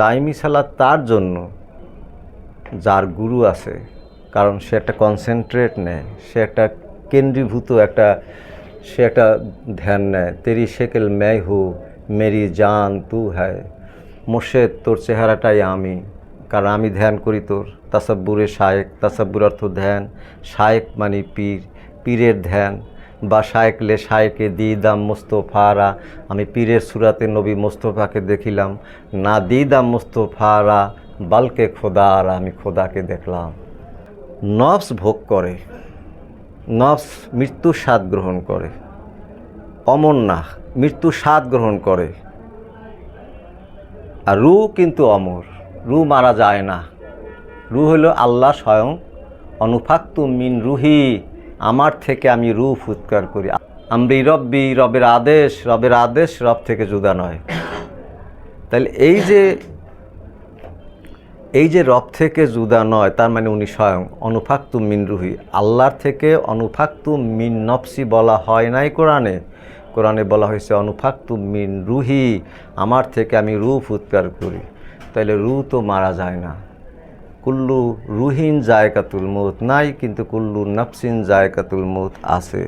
টাইমি সালাদ তার জন্য, যার গুরু আছে। কারণ সে একটা কনসেন্ট্রেট নেয়, সে একটা কেন্দ্রীভূত একটা, সে একটা ধ্যান নেয়। তেরি শেকেল ম্যাই হু, মেরি জান তু হ্যায়। মোর্শেদ, তোর চেহারাটাই আমি, কারণ আমি ধ্যান করি তোর। তাসাব্বুরে শায়েক, তাসাব্বুর অর্থ ধ্যান। শায়েক মানে পীর, পীরের ধ্যান। বা শায়েকলে শায়েকে দিদাম মোস্তফারা, আমি পীরের সুরাতে নবী মোস্তফাকে দেখিলাম। না দিদাম মোস্তফারা, বালকে খোদার, আমি খোদাকে দেখলাম। নফস ভোগ করে, নফস মৃত্যুর স্বাদ গ্রহণ করে অমর না মৃত্যুর স্বাদ গ্রহণ করে। আর রু কিন্তু অমর, রু মারা যায় না। রু হলো আল্লাহ স্বয়ং অনুফাক্তু মিন রুহি। আমার থেকে আমি রূপ উৎকার করি। আমরি রব্বি, রবের আদেশ রবের আদেশ রব থেকে জুদা নয়। তাহলে এই যে এই যে রব থেকে জুদা নয়, তার মানে উনি স্বয়ং অনুফাক্তু মিন রুহি। আল্লাহর থেকে অনুফাক্তু মিন নফসি বলা হয় নাই কোরআনে। কোরআনে বলা হয়েছে অনুফাক্তু মিন রুহি, আমার থেকে আমি রূপ উৎকার করি। তাহলে রু তো মারা যায় না। কুল্লু রুহিন জায়কাতুল মৌত, নাই কিন্তু কুল্লু নফসিন জায়কাতুল মৌত আছে।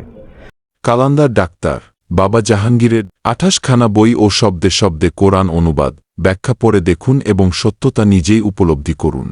কালান্দার ডাক্তার, বাবা জাহাঙ্গীরের আঠাশখানা বই ও শব্দে শব্দে কোরআন অনুবাদ, ব্যাখ্যা পড়ে দেখুন এবং সত্যতা নিজেই উপলব্ধি করুন।